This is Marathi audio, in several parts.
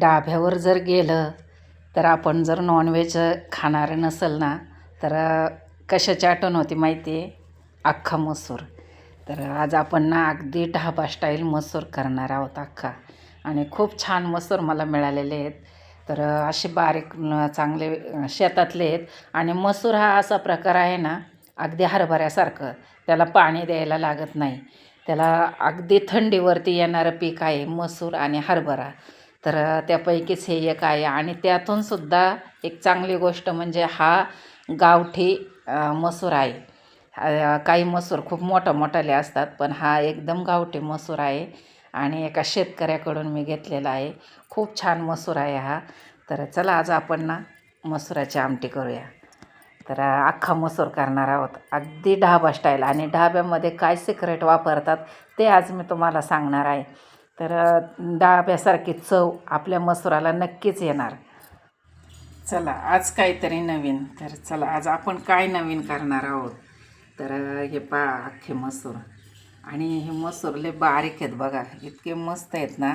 डाब्यावर जर गेलं तर आपण जर नॉनव्हेज खाणारं नसेल ना तर कशाची आठवण होती माहिती आहे? अख्खा मसूर. तर आज आपण ना अगदी ढाबा स्टाईल मसूर करणार आहोत अख्खा. आणि खूप छान मसूर मला मिळालेले आहेत. तर असे बारीक चांगले शेतातले आहेत. आणि मसूर हा असा प्रकार आहे ना अगदी हरभऱ्यासारखं. त्याला पाणी द्यायला लागत नाही. त्याला अगदी थंडीवरती येणारं पीक आहे मसूर आणि हरभरा. तर त्यापैकीच हे एक आहे. आणि त्यातून सुद्धा एक चांगली गोष्ट म्हणजे हा गावठी मसूर आहे. काही मसूर खूप मोठा मोठाले असतात पण हा एकदम गावठी मसूर आहे आणि एका शेतकऱ्याकडून मी घेतलेला आहे. खूप छान मसूर आहे हा. तर चला आज आपण ना मसुराची आमटी करूया. तर अख्खा मसूर करणार आहोत. अगदी ढाबा स्टाईल. आणि ढाब्यामध्ये काय सिक्रेट वापरतात ते आज मी तुम्हाला सांगणार आहे. तर डाब्यासारखी चव आपल्या मसुराला नक्कीच येणार. चला आज काहीतरी नवीन. तर चला आज आपण काय नवीन करणार आहोत? तर हे पा अख्खे मसूर. आणि हे मसूरले बारीक आहेत बघा. इतके मस्त आहेत ना.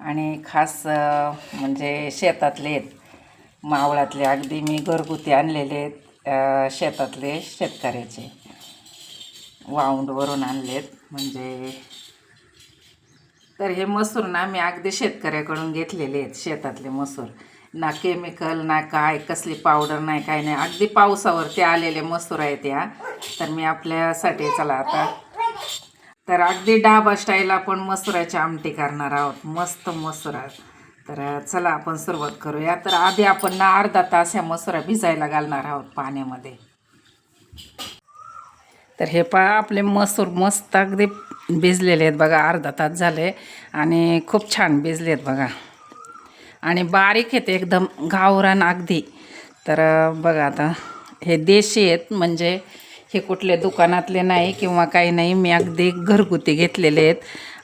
आणि खास म्हणजे शेतातले आहेत. मावळातले अगदी मी घरगुती आणलेले आहेत शेतातले शेतकऱ्याचे. वाऊंडवरून आणलेत. म्हणजे तर हे मसूर ना मी अगदी शेतकऱ्याकडून घेतलेले आहेत शेतातले मसूर. ना केमिकल ना काय कसली पावडर नाही काय नाही. अगदी पावसावरती आलेले मसूर आहेत या. तर मी आपल्यासाठी चला आता. तर अगदी डाबा स्टाईल आपण मसुराची आमटी करणार आहोत. मस्त मसुरा. तर चला आपण सुरुवात करूया. तर आधी आपण ना अर्धा तास ह्या मसुरा भिजायला घालणार आहोत पाण्यामध्ये. तर हे पहा आपले मसूर मस्त अगदी भिजलेले आहेत बघा अर्धा तास झाले आणि खूप छान भिजले आहेत बघा. आणि बारीक आहेत एकदम गावरान अगदी. तर बघा आता हे देशी आहेत म्हणजे हे कुठले दुकानातले नाही किंवा काही नाही मी अगदी घरगुती घेतलेले आहेत.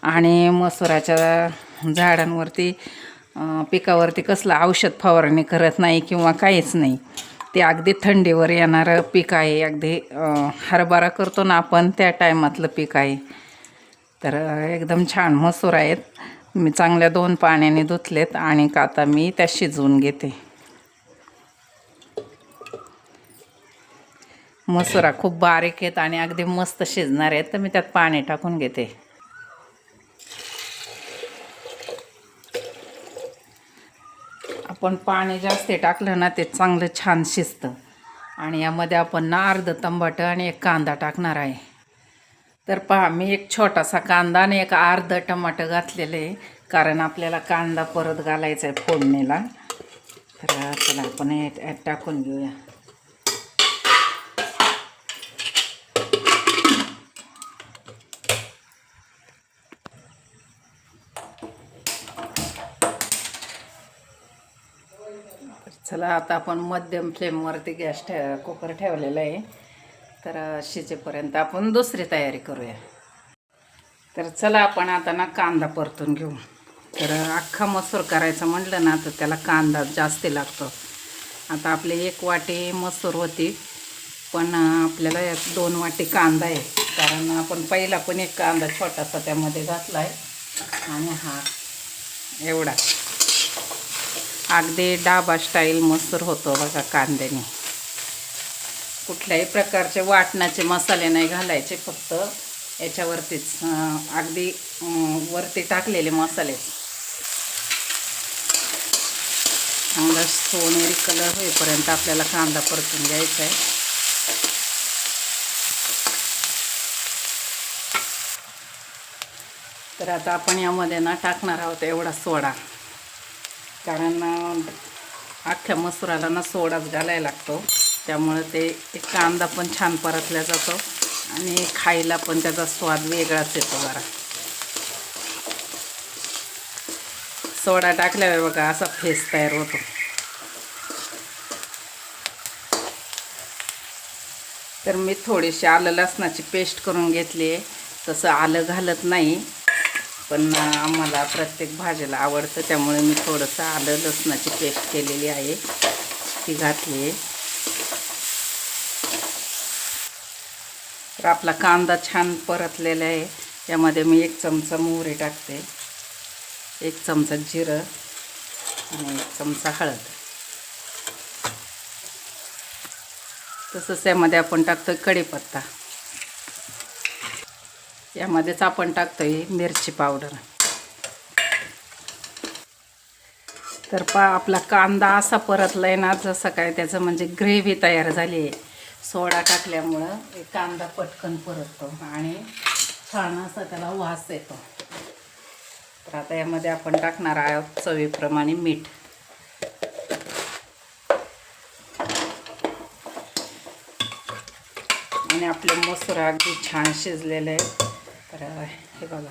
आणि मसुराच्या झाडांवरती पिकावरती कसलं औषध फवारणी करत नाही किंवा काहीच नाही. ते अगदी थंडीवर येणारं पीक आहे अगदी हरभरा करतो ना आपण त्या टायमातलं पीक आहे. तर एकदम छान मसूर आहेत. मी चांगल्या दोन पाण्याने धुतलेत आणि का आता मी त्या शिजवून घेते. मसुरा खूप बारीक आहेत आणि अगदी मस्त शिजणार आहेत तर मी त्यात पाणी टाकून घेते. आपण पाणी जास्त टाकलं ना ते चांगलं छान शिजतं. आणि यामध्ये आपण ना अर्ध तंबाटं आणि एक कांदा टाकणार आहे. तर पहा मी एक छोटासा कांदा आणि एक अर्ध टमाटर घातलेलं आहे कारण आपल्याला कांदा परत घालायचा आहे फोडणीला. तर चला आपण हे टाकून घेऊया. चला आता आपण मध्यम फ्लेमवरती गॅस ठे कुकर ठेवलेला आहे. तर शिजेपर्यंत आपण दुसरी तयारी करूया. तर चला आपण आता ना कांदा परतून घेऊ. तर अख्खा मसूर करायचं म्हटलं ना तर त्याला कांदा जास्त लागतो. आता आपली एक वाटी मसूर होती पण आपल्याला एक दोन वाटी कांदा आहे. कारण आपण पहिला पण एक कांदा छोटासा त्यामध्ये घातला आहे आणि हा एवढा. अगदी डाबा स्टाईल मसूर होतो बघा कांद्याने. कुठल्याही प्रकारचे वाटणाचे मसाले नाही घालायचे फक्त याच्यावरतीच अगदी वरती टाकलेले मसाले. चांगला सोनेरी कलर होईपर्यंत आपल्याला कांदा परतून घ्यायचा आहे. तर आता आपण यामध्ये ना टाकणार आहोत एवढा सोडा. कारण अख्ख्या मसुराला ना सोडाच घालायला लागतो. त्यामुळं ते एक कांदा पण छान परतला जातो आणि खायला पण त्याचा स्वाद वेगळाच येतो जरा. सोडा टाकल्यावर बघा असा फेस तयार होतो. तर मी थोडीशी आलं लसणाची पेस्ट करून घेतली आहे. तसं आलं घालत नाही पण आम्हाला प्रत्येक भाजीला आवडतं त्यामुळे मी थोडंसं आलं लसणाची पेस्ट केलेली आहे. ती घातली आहे. तर आपला कांदा छान परतलेला आहे. यामध्ये मी एक चमचा मोहरी टाकते. एक चमचा जिरं आणि एक चमचा हळद. तसंच यामध्ये आपण टाकतोय कढीपत्ता. यामध्येच आपण टाकतोय मिरची पावडर. तर पा आपला कांदा असा परतला आहे ना जसं काय त्याचं म्हणजे ग्रेव्ही तयार झाली आहे. सोडा टाकल्यामुळं एक कांदा पटकन परततो आणि छान असा त्याला वास येतो. तर आता यामध्ये आपण टाकणार आहोत चवीप्रमाणे मीठ. आणि आपले मसूर अगदी छान शिजलेले आहे. तर हे बघा.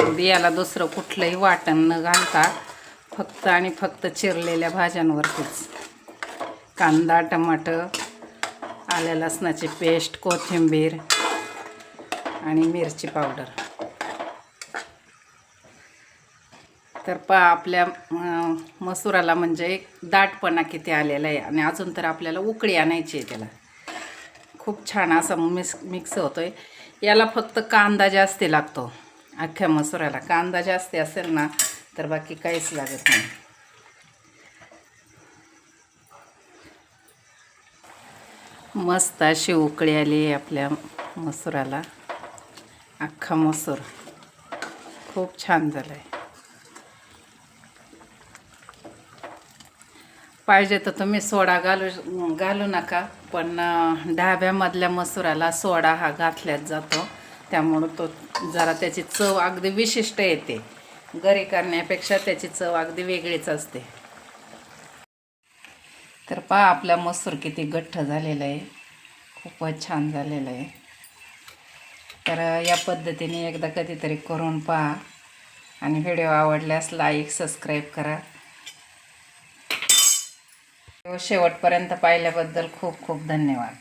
अगदी याला दुसरं कुठलंही वाटण न घालता फक्त आणि फक्त चिरलेल्या भाज्यांवरतीच. कांदा टमाटर आल्या लसणाची पेस्ट कोथिंबीर आणि मिरची पावडर. तर पा आपल्या मसुराला म्हणजे एक दाटपणा किती आलेला आहे आणि अजून तर आपल्याला उकळी आणायची आहे त्याला. खूप छान असा मिक्स मिक्स होतो आहे याला फक्त कांदा जास्ती लागतो अख्ख्या मसुराला. कांदा जास्ती असेल ना तर बाकी काहीच लागत नाही. मस्त अशी उकळी आली आपल्या मसुराला. अख्खा मसूर. खूप छान झालं आहे पाहिजे तर तुम्ही सोडा घालू घालू नका पण ढाब्यामधल्या मसुराला सोडा हा घातल्याच जातो. त्यामुळं तो जरा त्याची चव अगदी विशिष्ट येते. घरी करण्यापेक्षा त्याची चव अगदी वेगळीच असते. तर पहा आपला मसूर किती गठ्ठ झालेला आहे. खूपच छान झालेलं आहे. तर या पद्धतीने एकदा कधीतरी करून पहा. आणि व्हिडिओ आवडल्यास लाईक सबस्क्राईब करा. शेवटपर्यंत पाहिल्याबद्दल खूप खूप धन्यवाद.